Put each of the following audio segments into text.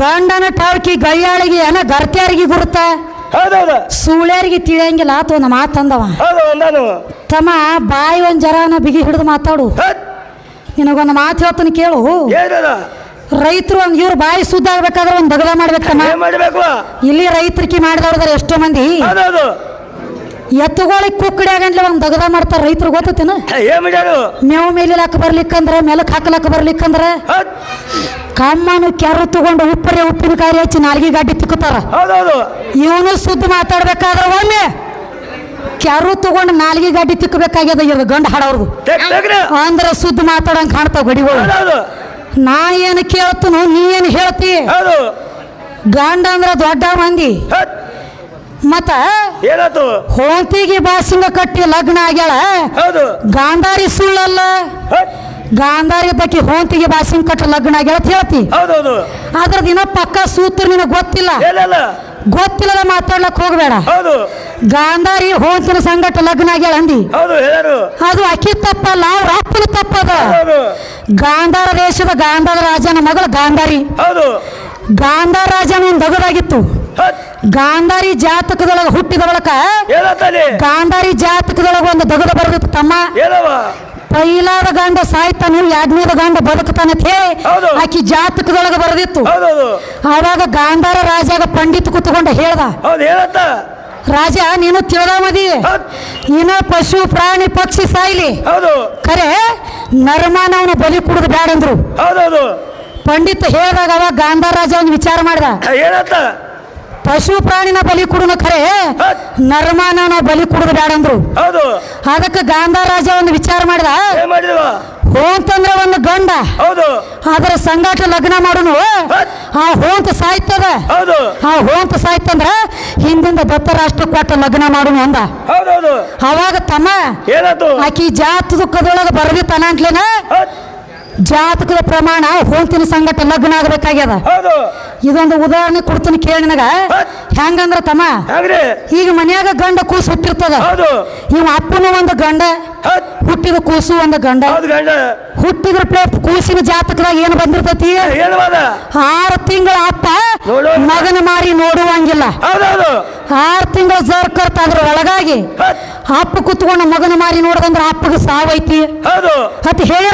ಗಂಡನ ಟಾವ್ಕಿ ಗಯ್ಯಾಳಿಗೆ ಏನ ಗರ್ತ್ಯಾರಿಗೆ ಗುರುತ? ಸೂಳ್ಯಾರಿಗೆ ತಿಳಿಯಂಗಿಲ್ಲ ಆತ ಒಂದು ಮಾತಂದವ ತಮ್ಮ ಬಾಯಿ ಒಂದ್ ಜರಾನ ಬಿಗಿ ಹಿಡಿದು ಮಾತಾಡು. ನಿನಗೊಂದು ಮಾತು ಹೇಳ್ತಾನೆ ಕೇಳು. ರೈತರು ಒಂದ್ ಇವ್ರು ಬಾಯಿ ಸುದ್ದ ಆಗ್ಬೇಕಾದ್ರೆ ಒಂದ್ ದಗದ ಮಾಡ್ಬೇಕಮ್ಮ. ಇಲ್ಲಿ ರೈತರಿಗೆ ಮಾಡಿದವ್ರದಾರ ಎಷ್ಟೋ ಮಂದಿ. ಎತ್ತುಗಳಿಗೆ ಕುಕ್ಕಡಿ ಆಗಂಟ್ಲೆ ಒಂದು ದಗದ ಮಾಡ್ತಾರ ರೈತರು ಗೊತ್ತೇನ ಏನ್ ಮಾಡ್ಯಾರು? ಮೇವು ಮೇಲಿಲಾಕ ಬರ್ಲಿಕ್ಕಂದ್ರ ಮೆಲಕ್ ಹಾಕಲಕ್ಕ ಬರ್ಲಿಕ್ಕಂದ್ರೆ ಹತ್ ಕಮ್ಮನು ಕ್ಯಾರು ತಗೊಂಡು ಉಪ್ಪರೆ ಉಪ್ಪಿನಕಾಯಿ ಹಚ್ಚಿ ನಾಲ್ಗಿ ಗಾಡಿ ತಿಕ್ಕುತ್ತಾರ. ಹೌದೌದು. ಇವನು ಸುದ್ದಿ ಮಾತಾಡ್ಬೇಕಾದ್ರೆ ಒಮ್ಮೆ ಕೆರು ತಗೊಂಡು ನಾಲ್ಗೆ ಗಾಡಿ ತಿಕ್ಕಬೇಕಾಗ್ಯದ ಇವ್ರ ಗಂಡ ಹಾಡವ್ರದು ಅಂದ್ರೆ ಸುದ್ದಿ ಮಾತಾಡಂಗ್ ಕಾಣ್ತಾವ ಗಡಿಗಳು. ನಾ ಏನು ಕೇಳ್ತನು ನೀ ಏನು ಹೇಳ್ತಿ? ಗಂಡ ಅಂದ್ರೆ ದೊಡ್ಡ ಮಂದಿ. ಮತ್ತ ಏನಾಯ್ತು? ಹೋಂತಿಗೆ ಬಾಸಿಂಗ ಕಟ್ಟಿ ಲಗ್ನ ಆಗ್ಯಾಳ. ಹೌದು. ಗಾಂಧಾರಿ ಸುಳ್ಳಲ್ಲ. ಗಾಂಧಾರಿ ಬಗ್ಗೆ ಹೋಂತಿಗೆ ಬಾಸಿಂಗ ಕಟ್ಟಿ ಲಗ್ನ ಆಗ್ಯಾಳ ಅಂತ ಹೇಳ್ತಿ. ಹೌದೌದು ಅದ್ರ ದಿನ ಪಕ್ಕ ಸೂತ್ರ ನಿನಗೆ ಗೊತ್ತಿಲ್ಲ. ಗೊತ್ತಿಲ್ಲ ಗೊತ್ತಿಲ್ಲದ ಮಾತಾಡ್ಲಕ್ ಹೋಗ್ಬೇಡ. ಹೌದು. ಗಾಂಧಾರಿ ಹೋಂತಿನ ಸಂಗಟ ಲಗ್ನ ಆಗ್ಯಾಳ ಅಂದಿ. ಅದು ಅಕ್ಕಿ ತಪ್ಪಲ್ಲ ಅವ್ರ ಅಪ್ಪನ ತಪ್ಪದ ಗಾಂಧಾರ ದೇಶದ ಗಾಂಧಾರ ರಾಜನ ಮಗಳು ಗಾಂಧಾರಿ. ಹೌದು. ಗಾಂಧಾರ ರಾಜನ ಒಂದು ದಗದಾಗಿತ್ತು ಗಾಂಧಾರಿ ಜಾತಕದೊಳಗ ಹುಟ್ಟಿದ ಬಳಕ ಗಾಂಧಾರಿ ಜಾತಕದೊಳಗ ಒಂದು ದಗದ ಬರೆದಿತ್ತು ತಮ್ಮ. ಪೈಲಾದ ಗಂಡ ಸಾಯ್ತಾನು ಎರಡನೇದ ಗಂಡ ಬದುಕತಾನ ಹೇಳಿ. ಆಕಿ ಜಾತಕದೊಳಗ ಬರೆದಿತ್ತು. ಆವಾಗ ಗಾಂಧಾರ ರಾಜಾಗ ಪಂಡಿತ್ ಕೂತ್ಕೊಂಡ ಹೇಳ್ದ ರಾಜ ನೀನು ತಿಳಿದ ಮದಿ ಹತ್ ಇನ್ನ ಪಶು ಪ್ರಾಣಿ ಪಕ್ಷಿ ಸಾಯ್ಲಿ. ಹೌದು. ಖರೆ ನರ್ಮಾನವನ ಬಲಿ ಕುಡಿದು ಬ್ಯಾಡಂದ್ರು. ಪಂಡಿತ್ ಹೇಳಿದಾಗ ಅವಾಗ ಗಾಂಧಾರ ರಾಜ ಒಂದು ವಿಚಾರ ಮಾಡ್ದ ಪಶು ಪ್ರಾಣಿನ ಬಲಿ ಕುಡುನ ಖರೆ. ನರ್ಮಾನ ಬಲಿ ಕುಡಿದು ಬೇಡ ಹೌದು. ಅದಕ್ಕೆ ಗಾಂಧಾರಾಜ ಒಂದು ವಿಚಾರ ಮಾಡಿದ. ಹೋಂತಂದ್ರ ಒಂದು ಗಂಡ. ಹೌದು. ಅದರ ಸಂಗಾಟ ಲಗ್ನ ಮಾಡುನು. ಆ ಹೋಂತ ಸಾಯ್ತದ. ಹೌದು. ಆ ಹೋಂತ ಸಾಯ್ತಂದ್ರ ಹಿಂದಿಂದ ದತ್ತ ರಾಷ್ಟ್ರ ಕೊಟ್ಟ ಲಗ್ನ ಮಾಡುನು ಅಂದ. ಹೌದೌದು. ಅವಾಗ ತಮ್ಮ ಏನದು ಆಕಿ ಜಾತ ದುಃಖದೊಳಗ ಬರದಿ ತನ ಅಂತಲೇನ? ಜಾತಕದ ಪ್ರಮಾಣ ಹೋಂತಿನ ಸಂಗಟ ಲಗ್ನ ಆಗ್ಬೇಕಾಗ್ಯದ. ಹೌದು. ಇದೊಂದು ಉದಾಹರಣೆ ಕೊಡ್ತೀನಿ ಕೇಳಿ ನನಗ. ಹೆಂಗಂದ್ರ ತಮ್ಮ? ಈಗ ಮನ್ಯಾಗ ಗಂಡ ಕೂಸು ಹುಟ್ಟಿರ್ತದ. ಹೌದು. ಇವ ಅಪ್ಪನ ಒಂದು ಗಂಡ ಹುಟ್ಟಿದ ಕೂಸು ಒಂದು ಗಂಡ. ಹುಟ್ಟಿದ್ರ ಪ್ಲೇ ಕೂಸಿನ ಜಾತಕದಾಗ ಏನು ಬಂದಿರ್ತೈತಿ? ಆರು ತಿಂಗಳ ಅಪ್ಪ ಮಗನ ಮಾರಿ ನೋಡುವಂಗಿಲ್ಲ. ಆರು ತಿಂಗಳ ಜರ್ಕರ್ತ ಅದ್ರ ಒಳಗಾಗಿ ಅಪ್ಪ ಕುತ್ಕೊಂಡು ಮಗನ ಮಾರಿ ನೋಡದಂದ್ರ ಅಪ್ಪಗ ಸಾವೈತಿ. ಹೌದು. ಹೇಳಿ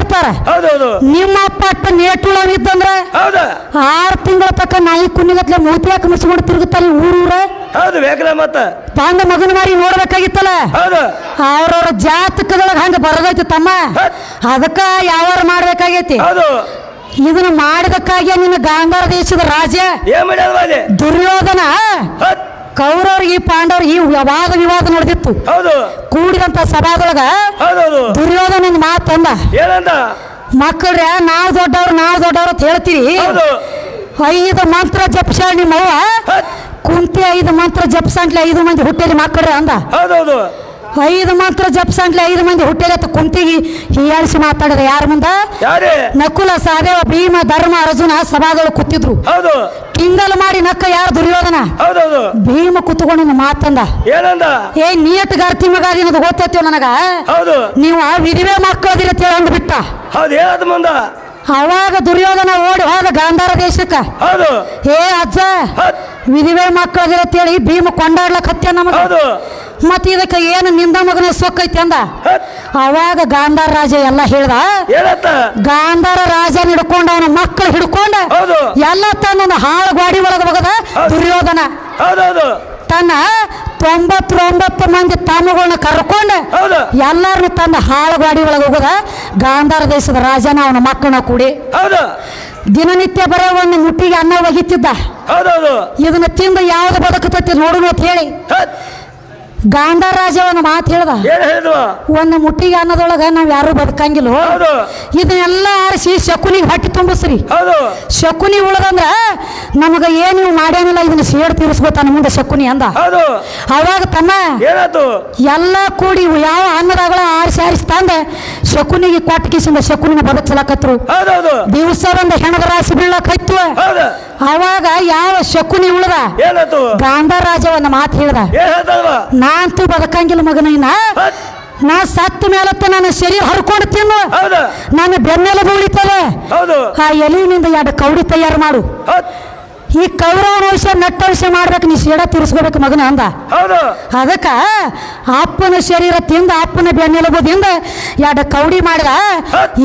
ಹೌದೌದು. ನಿಮ್ಮ ಅಪ್ಪ ಅಟ್ಟ ನೇಟುಳವಿದ್ದಂದ್ರ ಹೌದಾ. ಆರು ತಿಂಗಳ ತಕ್ಕ ನಾಯಿ ಕುಣ್ಣಿಗತ್ಲೆ ಮೂತಿ ಹಾಕಿ ಮುಚ್ಕೊಂಡು ತಿರುಗುತ್ತಾರೆ ಊರೂರ ಹೌದು ಬೇಕಲ್ಲ ಮತ್ತ. ತಂದ ಮಗನ ಮಾರಿ ನೋಡ್ಬೇಕಾಗಿತ್ತಲ್ಲ? ಹೌದು. ಅವ್ರವ್ರ ಜಾತಕದೊಳಗ ಹಂಗ ಬರದೈತಿ ತಮ್ಮ. ಅದಕ್ಕ ಯಾವಾರ ಮಾಡ್ಬೇಕಾಗೈತಿ. ಹೌದು. ಇದನ್ನ ಮಾಡಿದಕ್ಕಾಗಿ ನಿನ್ನ ಗಾಂಧಾರ ದೇಶದ ರಾಜ ದುರ್ಯೋಧನ ಕೌರವ್ರಿಗೆ ಈ ಪಾಂಡವ್ರಿಗೆ ಈ ವಾದ ವಿವಾದ ನಡೆದಿತ್ತು. ಹೌದು. ಕೂಡಿದಂತ ಸಭಾದೊಳಗ ಹೌದೌದು. ಮಾತು ಅಂದ ಏನಂದ? ಮಕ್ಕಳ್ರೆ ನಾವು ದೊಡ್ಡವ್ರು ನಾವು ದೊಡ್ಡವ್ರು ಅಂತ ಹೇಳ್ತೀರಿ. ಹೌದು. ಐದು ಮಂತ್ರ ಜಪ್ಸಾಳ ನಿಮ್ಮವ್ವ. ಕುಂತಿ ಐದು ಮಂತ್ರ ಜಪ್ಸಂಟ್ಲೆ ಐದು ಮಂದಿ ಹುಟ್ಟೇಲಿ ಮಕ್ಕಳ್ರೆ ಅಂದ. ಹೌದೌದು. ಐದು ಮಂತ್ರ ಜಪ್ಸಂಟ್ಲೆ ಐದು ಮಂದಿ ಹುಟ್ಟೇಲಿ ಅಂತ ಕುಂತಿಗೆ ಹೀಯಾಳಿಸಿ ಮಾತಾಡಿದ ಯಾರ ಮುಂದ? ಯಾರೇ? ನಕುಲ ಸಹದೇವ ಭೀಮ ಧರ್ಮ ಅರ್ಜುನ ಸಭಾದೊಳಗೆ ಕೂತಿದ್ರು. ಹೌದು. ಕಿಂಗಲ್ ಮಾಡಿ ನಕ್ಕ ಯಾರು ದುರ್ಯೋಧನ? ಹೌದೌದು. ಭೀಮ ಕುತ್ಕೊಂಡು ಮಾತಂದ. ಏನಂದ? ಏ ನೀಟ್ ಗರ್ತಿ ಮಗ ಅದಿನದು ಗೊತ್ತೈತಿವ ನನಗ? ಹೌದು. ನೀವು ಆ ವಿಧಿವೇ ಮಕ್ಕಳದಿರ ತಿಳಂದು ಬಿಟ್ಟ. ಹೌದು ಮುಂದ. ಅವಾಗ ದುರ್ಯೋಧನ ಓಡಿ ಹೋದ ಗಾಂಧಾರ ದೇಶಕ್ಕ. ಹೌದು. ಏ ಅಜ್ಜ ವಿಧಿವೇ ಮಕ್ಕಳದಿರ ತಿಳಿ ಭೀಮ ಕೊಂಡಾಡ್ಲಕ್ ಹತ್ಯ ನಮಗ ಹೌದು. ಮತ್ ಇದಕ್ಕೆ ಏನು ನಿಂದ ಮಗನ ಸೊಕ್ಕೈತಿ ಅಂದ? ಅವಾಗ ಗಾಂಧಾರ ರಾಜ ಎಲ್ಲ ಹೇಳ್ದ ಗಾಂಧಾರ ರಾಜನ ಹಿಡ್ಕೊಂಡ ಅವನ ಮಕ್ಕಳು ಹಿಡ್ಕೊಂಡ ಎಲ್ಲ ತನ್ನ ಹಾಳು ಗಾಡಿ ಒಳಗೆ ಹೋಗದ. ದುರ್ಯೋಧನ. ತನ್ನ ತೊಂಬತ್ತೊಂಬತ್ತು ಮಂದಿ ತಮ್ಮಗಳನ್ನ ಕರ್ಕೊಂಡು ಎಲ್ಲಾರನ್ನು ತನ್ನ ಹಾಳು ಗಾಡಿ ಒಳಗೆ ಹೋಗದ ಗಾಂಧಾರ ದೇಶದ ರಾಜನ ಅವನ ಮಕ್ಕಳನ್ನ ಕೂಡಿ. ಹೌದು. ದಿನನಿತ್ಯ ಬರೋ ಒಂದು ಮುಟ್ಟಿಗೆ ಅನ್ನ ಒಗಿತಿದ್ದ ಇದನ್ನ ತಿಂದು ಯಾವ್ದು ಬದುಕತೈತಿ ನೋಡುನು ಅಂತ ಹೇಳಿ. ಹತ್ ಗಾಂಧಾರ ರಾಜ ಒಂದು ಮಾತು ಹೇಳ್ದ ಒಂದು ಮುಟ್ಟಿಗೆ ಅನ್ನದೊಳಗ ನಾವ್ ಯಾರು ಬದುಕಂಗಿಲ್ಲ. ಇದನ್ನೆಲ್ಲ ಆರಿಸಿ ಶಕುನಿಗೆ ಹಟ್ಟಿ ತುಂಬಿಸ್ರಿ. ಶಕುನಿ ಉಳದಂದ್ರ ನಮಗ ಏನ್ ನೀವು ಮಾಡೇನಿಲ್ಲ ಇದನ್ನ ಸೇಡ್ ತೀರಿಸ್ಬೋತಾನ ಮುಂದೆ ಶಕುನಿ ಅಂದ. ಹೌದು. ಅವಾಗ ತಮ್ಮ ಎಲ್ಲ ಕೂಡಿ ಯಾವ ಅನ್ನದಾಗಳ ಆರಿಸಿ ಆರಿಸಿ ತಂದ ಶಕುನಿಗೆ ಕೊಟ್ಟ ಕಿಸಿಂದ ಶಕುನಿನ ಬದುಕಲಾಕತ್ರು ದಿವಸ ಒಂದು ಹೆಣದ ರಾಶಿ ಬೀಳಕ್ ಹತ್ತು ಅವಾಗ ಯಾವ ಶಕುನಿ ಉಳದ? ಗಾಂಧರಾಜ ಗಾಂಧಾರ ರಾಜ ಒಂದು ಮಾತು ಹೇಳ್ದ ನಾಂತೂ ಬದುಕಂಗಿಲ್ಲ ಮಗನ ಇನ್ನ ನಾ ಸತ್ತ ಮೇಲತ್ತ ನನ್ನ ಶರೀರ ಹರ್ಕೊಂಡು ತಿನ್ನು. ಹೌದು. ನನ್ನ ಬೆನ್ನೆಲುಬು ಉಳಿತದೆ. ಹೌದು. ಆ ಎಲೆಯಿಂದ ಎರಡು ಕೌಡಿ ತಯಾರು ಮಾಡು. ಈ ಕೌರವನ ವಿಷಯ ನಟ್ಟ ವಿಷಯ ಮಾಡ್ಬೇಕು ನೀ ಶೇಡ ತೀರಿಸ್ಕೋಬೇಕು ಮಗನ ಅಂದ. ಅದಕ್ಕ ಅಪ್ಪನ ಶರೀರ ತಿಂದ ಅಪ್ಪನ ಬೆನ್ನೆಲುಬುದಿಂದ ಎರಡು ಕೌಡಿ ಮಾಡಿದ.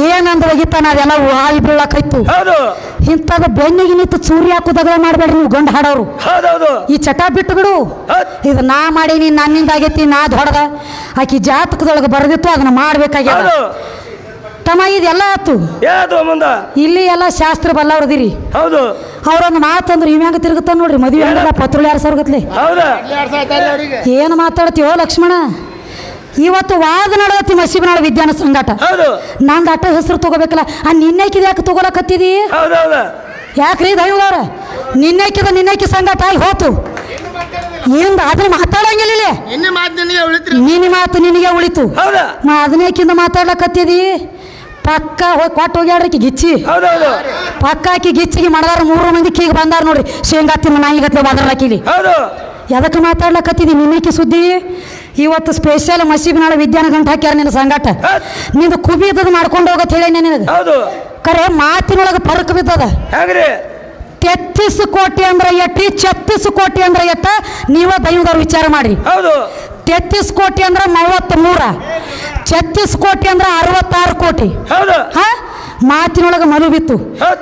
ಏನಂದ ಒಗಿತಾನ ಅದೆಲ್ಲ ಹಾಯಿ ಬೀಳಕೈತು. ಹೌದು. ಇಂಥದ್ದು ಬೆನ್ನಿಗೆ ನಿಂತು ಚೂರಿ ಹಾಕುದಾಗ ಮಾಡಬೇಡ್ರಿ ನೀವು ಗಂಡು ಹಾಡೋರು. ಈ ಚಟ ಬಿಟ್ಟು ಬಿಡು ಇದು ನಾ ಮಾಡೀನಿ ನನ್ನಿಂದ ಆಗೈತಿ ನಾ ದೊಡ್ಡದ. ಆಕಿ ಜಾತಕದೊಳಗೆ ಬರೆದಿತ್ತು ಅದನ್ನ ಮಾಡ್ಬೇಕಾಗ್ಯದ. ತಮ್ಮ ಇದೆಲ್ಲ ಆತು. ಮುಂದ? ಇಲ್ಲಿ ಎಲ್ಲ ಶಾಸ್ತ್ರ ಬಲ್ಲವ್ರದಿರಿ. ಹೌದು. ಅವ್ರೊಂದು ಮಾತಂದ್ರೆ ಇವ್ ಹೆಂಗ ತಿರುಗುತ್ತ ನೋಡ್ರಿ ಮದುವೆ ಹಂಗದ ಪತ್ರುಳಿ ಯಾರು ಸರ್ಗತ್ಲಿ ಹೌದಾ? ಏನು ಮಾತಾಡ್ತೀವೋ ಲಕ್ಷ್ಮಣ? ಇವತ್ತು ವಾದ ನಡದತಿ ಮಸೀಬನಾಳ ವಿಜ್ಞಾನ ಸಂಘಟ ಹೌದು. ನಂದು ಅಟ್ಟ ಹೆಸರು ತಗೋಬೇಕಲ್ಲ ಆ ನಿನ್ನೆಕಿದ ಯಾಕೆ ತಗೊಳಕತ್ತಿದಿ ಹೌದು ಯಾಕ್ರಿ ದೈವದವ್ರ ನಿನ್ನೆಕಿದ ನಿನ್ನೆಕಿ ಸಂಘಟ ಆಗಿ ಹೋತು. ಇಂದ ಅದನ್ನ ಮಾತಾಡಂಗಿಲ್ಲ ಇಲ್ಲಿ. ಎಣ್ಣೆ ಮಾತು ನಿನಗೆ ಉಳಿತ್ರಿ. ನಿನ್ನ ಮಾತು ನಿನಗೆ ಉಳಿತು. ನಾ ಅದನ್ನೇಕಿಂದ ಮಾತಾಡ್ಲಕತ್ತಿದಿ? ಪಕ್ಕ ಹೋಗಿ ಕೊಟ್ಟು ಹೋಗ್ಯಾಡ್ರಿ ಆಕಿ ಗಿಚ್ಚಿ. ಹೌದೌದು. ಪಕ್ಕ ಆಕಿ ಗಿಚ್ಚಿಗೆ ಮಾಡದಾರ ಮೂರು ಮಂದಿ ಕೀಗೆ ಬಂದಾರ ನೋಡ್ರಿ. ಶೇಂಗಾ ತಿನ್ನ ನಾಯಿಗತ್ಲೆ ಬಾದ್ರಲಾಕಿಲಿ. ಹೌದು. ಎದಕ್ಕೆ ಮಾತಾಡ್ಲಕತ್ತಿದಿ ನಿನ್ನೆಕಿ ಸುದ್ದಿ? ಇವತ್ತು ಸ್ಪೆಷಲ್ ಮಸೀಬಿನಾಳ ವಿಜ್ಞಾನ ಗಂಟು ಹಾಕ್ಯಾರ ನಿನ್ನ ಸಂಗಾಟ. ಹೌದ್ ನಿಂದು ಕುಬಿ ಇದ್ದದ್ದು ಮಾಡ್ಕೊಂಡು ಹೋಗತ್ ಹೇಳಿ ನಿನಗೆ. ಹೌದು. ಕರೆ ಮಾತಿನೊಳಗೆ ಪರಕ್ ಬಿದ್ದದ. ಹೆಂಗ್ರಿ ತೆತ್ತಿಸ್ ಕೋಟಿ ಅಂದ್ರೆ ಎಟ್ಟಿ ಛತ್ತೀಸ್ ಕೋಟಿ ಅಂದ್ರೆ ಎಟ್ಟ? ನೀವ ದೈವದವ್ರು ವಿಚಾರ ಮಾಡ್ರಿ. ಹೌದು. ತೆತ್ತಿಸ್ ಕೋಟಿ ಅಂದ್ರೆ ಮೂವತ್ತ್ ಮೂರ. ಛತ್ತೀಸ್ ಕೋಟಿ ಅಂದ್ರೆ ಅರವತ್ತಾರು ಕೋಟಿ. ಹಾ? ಮಾತಿನೊಳಗೆ ಮನು ಬಿತ್ತು.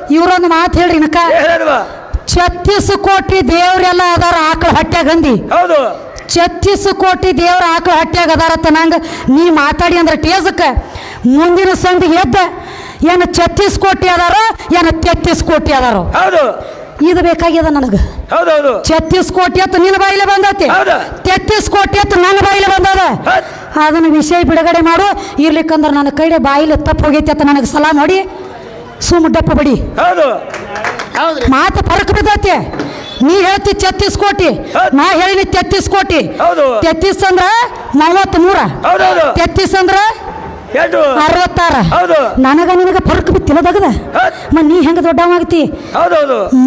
ಇವ್ರೊಂದು ಮಾತು ಹೇಳ್ರಿ ನಕ ಛತ್ತೀಸ್ ಕೋಟಿ ದೇವ್ರೆಲ್ಲ ಅದಾರ ಆಕಳ ಹಟ್ಯಾಗ ಗಂದಿ ಹೌದು. ಛತ್ತೀಸ್ ಕೋಟಿ ದೇವ್ರ ಆಕಳ ಹಟ್ಯಾಗ ಅದಾರ ನಂಗೆ. ನೀ ಮಾತಾಡಿ ಅಂದ್ರೆ ಟೇಜಕ್ಕೆ. ಮುಂದಿನ ಸಂದಿಗೆ ಎದ್ದ. ಏನು ಛತ್ತೀಸ್ ಕೋಟಿ ಅದಾರ ಏನು ತೆತ್ತೀಸ್ ಕೋಟಿ ಅದಾರೋ. ಹೌದು. ಇದು ಬೇಕಾಗ್ಯದ ನನಗೆ. ಛತ್ತೀಸ್ ಕೋಟಿ ಅತ್ತು ನಿನ್ನ ಬಾಯಿಲೆ ಬಂದತಿ? ತೆತ್ತೀಸ್ ಕೋಟಿ ಅತ್ತು ನನ್ನ ಬಾಯಿಲೆ ಬಂದದ. ಅದನ್ನ ವಿಷಯ ಬಿಡುಗಡೆ ಮಾಡು. ಇರ್ಲಿಕ್ಕಂದ್ರೆ ನನ್ನ ಕೈಡೆ ಬಾಯಿಲಿ ತಪ್ಪು ಹೋಗೈತಿ ಅಂತ ನನಗೆ ಸಲಾ ಮಾಡಿ ಸುಮ್ಮ ಡಪ್ಪ ಬಡಿ. ಮಾತು ಫರಕ್ ಬಿದ್ದೈತಿ. ನೀ ಹೇಳ್ತಿ ಛತ್ತೀಸ್ ಕೋಟಿ. ನಾ ಹೇಳಿನಿ ತೆತ್ತೀಸ್ ಕೋಟಿ. ಹೌದು. ತೆತ್ತೀಸ್ ಅಂದ್ರ ಮೂವತ್ತ್ ಮೂರ ತೆತ್ತೀಸ್ ಅಂದ್ರ ಅರವತ್ತಾರ. ಹೌದು. ನನಗ ನಿನಗ ಫರಕ್ ಬಿತ್ತಿಲ್ಲ ದಗದ ಹೌದ್. ಮ ನೀ ಹೆಂಗ ದೊಡ್ಡವಾಗ್ತಿ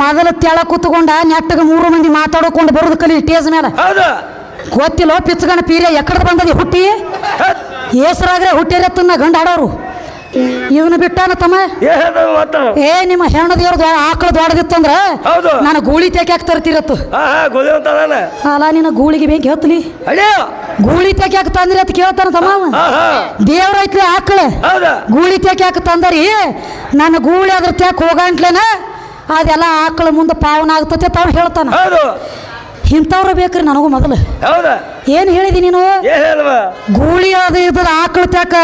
ಮೊದಲ ತೆಳ ಕೂತ್ಕೊಂಡ ನೆಟ್ಟಗ ಮೂರು ಮಂದಿ ಮಾತಾಡ್ಕೊಂಡು ಬರೋದು ಕಲಿ ಟೇಜ್ ಮೇಲೆ. ಹೌದಾ. ಗೊತ್ತಿಲ್ಲ ಪಿಚ್ಚಗಣ ಪೀರೆ ಎಕ್ಕಡ ಬಂದದಿ ಹುಟ್ಟಿ? ಹೆಸರಾಗ್ರೆ ಹುಟ್ಟಿರ ಹುಟ್ಟಿರತ್ತನ್ನ ಗಂಡ ಆಡೋರು. ಇವನು ಬಿಟ್ಟಾನ ತಮ್ಮ? ಏ ನಿಮ್ಮ ಹೆಣ್ಣ ದೇವ್ರ ಆಕಳ ದೊಡ್ಡದಿತ್ತಂದ್ರ ನಾನು ಗೂಳಿ ತೆಗ್ಯಾಕ ತರ್ತಿರತ್ತು. ಹಾ ಹಾ ಗೋಧಿ ಅಂತ ಅಲ್ಲ ನಿನ್ನ ಗೂಳಿಗೆ ಬೇಕು ಹೇಳ್ತಲಿ ಗೂಳಿ ಗೂಳಿ ತೆಗ್ಯಾಕ ತಂದ್ರಿ ಅಂತ ಕೇಳ್ತಾನ ತಮ್ಮ ದೇವ್ರ ಐತ್ಲಿ ಆಕಳ. ಗೂಳಿ ತೆಗ್ಯಾಕ ತಂದರಿ. ನನ್ನ ಗೂಳಿ ಅದ್ರ ತೆಕ್ ಹೋಗಂಟ್ಲೇನ ಅದೆಲ್ಲ ಆಕಳ ಮುಂದೆ ಪಾವನ ಆಗ್ತತೆ ತಾವ ಹೇಳ್ತಾನ. ಇಂಥವ್ರು ಬೇಕ್ರಿ ನನಗೂ ಮೊದಲು. ಹೌದಾ? ಏನು ಹೇಳಿದಿ ನೀನು? ಗೂಳಿ ಅದು ಇದ್ರ ಆಕಳ ತ್ಯಾಕ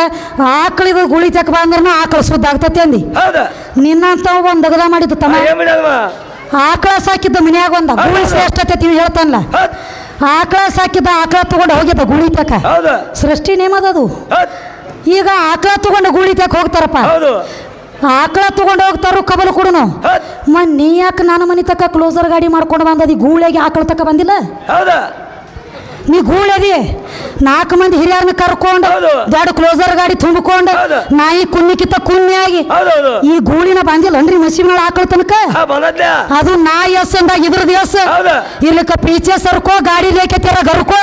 ಆಕಳಿದ ಗೂಳಿ ತ್ಯಾಕ ಬಂದ್ರೆ ಆಕಳ ಸುದ್ದ ಆಗ್ತತಿ ಅಂದಿ. ನಿನ್ನಂತ ಒಂದು ದಗದ ಮಾಡಿದ್ದು ತಮ್ಮ. ಆಕಳ ಸಾಕಿದ್ದ ಮನ್ಯಾಗ ಒಂದ ಗೂಳಿ ಶ್ರೇಷ್ಠತೆ ತಿಳಿ ಹೇಳ್ತಾನಲ್ಲ. ಆಕಳ ಸಾಕಿದ್ದ ಆಕಳ ತಗೊಂಡು ಹೋಗಿದ್ದ ಗೂಳಿ ತ್ಯಾಕ. ಸೃಷ್ಟಿ ನೇಮದದು ಅದು ಈಗ ಆಕಳ ತಗೊಂಡು ಗೂಳಿ ತ್ಯಾಕ ಹೋಗ್ತಾರಪ್ಪ. ಆಕಳ ತಗೊಂಡು ಹೋಗ್ತಾರೋ ಕಬಲು ಕೊಡುನು. ಮನ್ನಿ ನೀ ಯಾಕೆ ನಾನು ಮನೆ ತಕ ಕ್ಲೋಸರ್ ಗಾಡಿ ಮಾಡ್ಕೊಂಡು ಬಂದದಿ? ಗೂಳಿಯಾಗಿ ಆಕಳ ತಕ ಬಂದಿಲ್ಲ? ಹೌದಾ? ನೀ ಗೂಳದಿ? ನಾಲ್ಕು ಮಂದಿ ಹಿರಿಯರನ್ನ ಕರ್ಕೊಂಡು. ದೊಡ್ಡ ಕ್ಲೋಸರ್ ಗಾಡಿ ತುಂಬಿಕೊಂಡು. ನಾಯಿ ಕುನ್ನಿಕಿತ್ತ ಕುನ್ನಿಯಾಗಿ ಆಗಿ ಈ ಗೂಳಿನ ಬಂದಿಲ್ಲನ್ರಿ ಮಸೀಬ್ನಾಳ ಆಕಳ ತನಕ? ಹಾ ಬಂದದ್ಲ ಅದು ನಾಯಿ ಎಸ್ ಅಂದಾಗ ಇದ್ರದ್ದು ಎಸ್ ಇಲ್ಲಕ್ಕ ಇರ್ಲಿಕ್ಕ ಪೀಚೆ ಸರ್ಕೋ ಗಾಡಿ ತರ ಗರ್ಕೋ.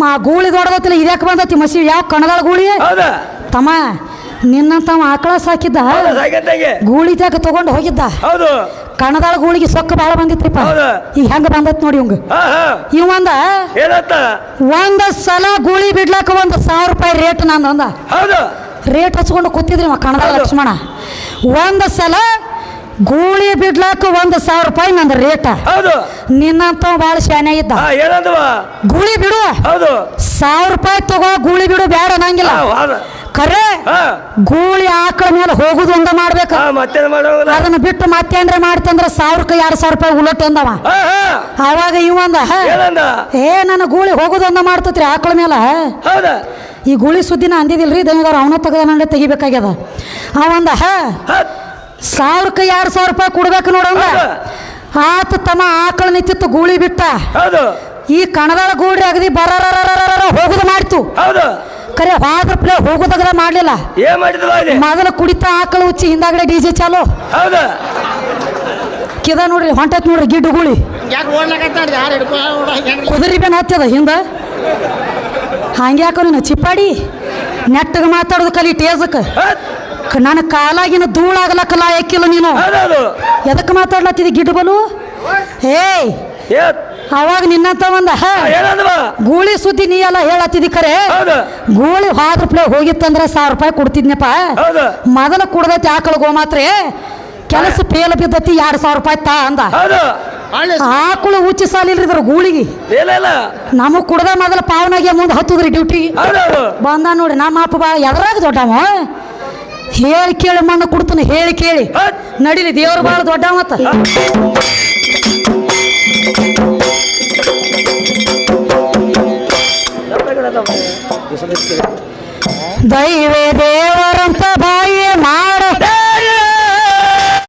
ಮಾ ಗೂಳಿ ದೊಡ್ಡದತ್ತಿಲ್ಲ ಇದ್ಯಾಕೆ ಬಂದತಿ ಮಸಿ ಯಾಕೆ ಕಣದಾಳ ಗೂಳಿ? ಹೌದಾ. ತಮ್ಮ ನಿನ್ನಂತವ ಆಕಳ ಸಾಕಿದ್ದ? ಗೂಳಿದಾಗ ಗೂಳಿ ತ್ಯಾಕ ತಗೊಂಡು ಹೋಗಿದ್ದ? ಹೌದು. ಕಣದಾಳ ಗೂಳಿಗೆ ಸೊಕ್ಕ ಬಾಳ ಬಂದಿತ್ರಿಪ್ಪ? ಈಗ ಹೆಂಗ ಬಂದತ್ ನೋಡಿ ಇವಂಗ? ಹಾ ಹಾ. ಇವಂದ ಏನತ್ತ ಒಂದ ಸಲ ಗೂಳಿ ಬಿಡ್ಲಾಕ ಒಂದ್ ಸಾವಿರ ರೂಪಾಯಿ ರೇಟ್ ನಂದು ಅಂದ. ಹೌದು. ರೇಟ್ ಹಚ್ಕೊಂಡು ಕೂತಿದ್ರಿ ಕಣದಾಳ. ಲಕ್ಷ್ಮಣ. ಒಂದು ಸಲ ಗೂಳಿ ಬಿಡ್ಲಾಕ ಒಂದ್ ಸಾವಿರ ರೂಪಾಯಿ ನಂದು ರೇಟ. ಹೌದು. ನಿನ್ನಂತವ ಭಾಳ ಶಾನೆ ಇದ್ದ. ಏನಂದವ? ಗೂಳಿ ಬಿಡು ಹೌದು. ಸಾವಿರ ರೂಪಾಯಿ ತಗೋ ಗೂಳಿ ಬಿಡು ಬೇಡ ಅನ್ನಂಗಿಲ್ಲ. ವಾದ ಗೂಳಿ ಆಕಳ ಮೇಲೆ ಹೋಗುದು ಒಂದ ಮಾಡ್ಬೇಕು. ಮತ್ತೆ ಅದನ್ನ ಬಿಟ್ಟು ಮತ್ತೇನ್ರ ಮಾಡ್ತಂದ್ರ ಸಾವಿರಕ್ಕೆ ಎರಡು ಸಾವಿರ ರೂಪಾಯಿ ಉಲಟ್ ಅಂದವ. ಅವಾಗ ಇವಂದ ಏ ನನ್ನ ಗೂಳಿ ಹೋಗುದು ಒಂದ ಮಾಡ್ತತ್ರಿ ಆಕಳ ಮೇಲ ಹೌದಾ? ಈ ಗೂಳಿ ಸುದ್ದಿನ ಅಂದಿದಿಲ್ರಿ ದಯವಾರ ಅವನ ತೆಗೆದ ತೆಗಿಬೇಕಾಗ್ಯದ. ಅವಂದ ಸಾವಿರಕ್ಕೆ ಎರಡು ಸಾವಿರ ರೂಪಾಯಿ ಕೊಡ್ಬೇಕು ನೋಡಂದ. ಆತ ತಮ್ಮ ಆಕಳ ನಿಂತಿತ್ತು ಗೂಳಿ ಬಿಟ್ಟ. ಈ ಕಣದಾಳ ಗೂಳಿ ಅಗದಿ ಬರ ಹೋಗುದು ಮಾಡ್ತು. ಹೌದು. ಖರೆ ಹೋದ್ರ ಪ್ಲೇ ಹೋಗುದಾಗ್ರ ಮಾಡ್ಲಿಲ್ಲ. ಏನ್ ಮಾಡಿದ್ವ ಅಲ್ಲಿ? ಮೊದಲು ಕುಡಿತಾ ಆಕಳು ಉಚ್ಚಿ ಹಿಂದಾಗಡೆ ಡಿ ಜೆ ಚಾಲು. ಹೌದಾ? ಕಿದ ನೋಡ್ರಿ ಹೊಂಟತ್ ನೋಡ್ರಿ ಗಿಡ್ಡುಗುಳಿ. ಯಾಕೆ ಓಡ್ಲಕತ್ತಾರ ಯಾರು ಹಿಡ್ಕೊ ಕುದುರಿ ಬೇನ್ ಹತ್ತದ ಹಿಂದ? ಹಂಗ್ಯಾಕೋ ನೀನು ಚಿಪ್ಪಾಡಿ? ನೆಟ್ಟಗೆ ಮಾತಾಡೋದು ಕಲಿ ಟೇಜಕ್ಕೆ. ನನ್ನ ಕಾಲಾಗಿನ ಧೂಳಾಗಲಕ್ಕಲ್ಲ ಲಾಯಕ್ಕಿಲ್ಲ ನೀನು. ಎದಕ್ಕೆ ಮಾತಾಡ್ಲತ್ತಿದ್ದಿ ಗಿಡ್ಡ ಬಲು ಏಯ್. ಅವಾಗ ನಿನ್ನಂತ ಒಂದ ಗೂಳಿ ಸುದ್ದಿ ನೀ ಎಲ್ಲ ಹೇಳತ್ತಿದಿ ಖರೆ ಹೌದು. ಗೂಳಿ ಹಾದ್ರ ಪ್ಲೇ ಹೋಗಿತ್ತಂದ್ರೆ ಸಾವಿರ ರೂಪಾಯಿ ಕೊಡ್ತಿದ್ನಪ್ಪ. ಹೌದು. ಮೊದಲ ಕುಡ್ದೈತಿ ಆಕಳ ಗೋಮಾತ್ರೆ. ಕೆಲಸ ಪೇಲ ಬಿದ್ದತಿ ಎರಡು ಸಾವಿರ ರೂಪಾಯಿ ತಾ ಅಂದ. ಆಕಳು ಉಚ್ಚಿ ಸಾಲಿಲ್ರಿ ಇದ್ರ ಗೂಳಿಗೆ. ನಮಗ್ ಕುಡ್ದ ಮೊದಲ ಪಾವನಾಗೆ ಮುಂದೆ ಹತ್ತದ್ರಿ ಡ್ಯೂಟಿ. ಬಂದ ನೋಡಿ ನಮ್ಮ ಅಪ್ಪ ಬಾ ಎದ್ರಾಗ ದೊಡ್ಡವ? ಹೇಳಿ ಕೇಳಿ ಮಣ್ಣು ಕುಡ್ತನ ಹೇಳಿ ಕೇಳಿ. ನಡೀಲಿ ನಡಿಲಿ ದೇವ್ರು ಭಾಳ ದೊಡ್ಡ ಮತ್ತ. दैवे देवर भाई